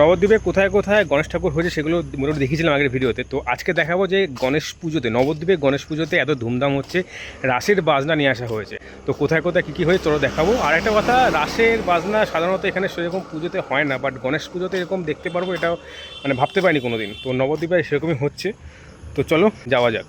নবদ্বীপে কোথায় কোথায় গণেশ ঠাকুর হয়েছে সেগুলো মোটামুটি দেখিয়েছিলাম আগের ভিডিওতে। তো আজকে দেখাবো যে গণেশ পুজোতে, নবদ্বীপে গণেশ পুজোতে এত ধুমধাম হচ্ছে, রাসের বাজনা নিয়ে আসা হয়েছে। তো কোথায় কোথায়, কী কী হয়েছে চলো দেখাবো। আর একটা কথা, রাসের বাজনা সাধারণত এখানে সেরকম পুজোতে হয় না বাট গণেশ পুজোতে এরকম দেখতে পারব, এটাও মানে ভাবতে পারিনি কোনো দিন তো নবদ্বীপে সেরকমই হচ্ছে। তো চলো, যাওয়া যাক।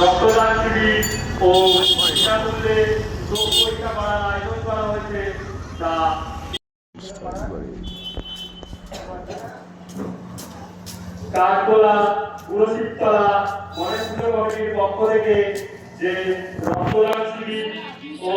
রক্তদান শিবির ও বিনামূল্যে পরীক্ষা করার আয়োজন করা হয়েছে তা কাঠগোলা পুরশিবতলা গণেশ পক্ষ থেকে যে রক্তদান শিবির ও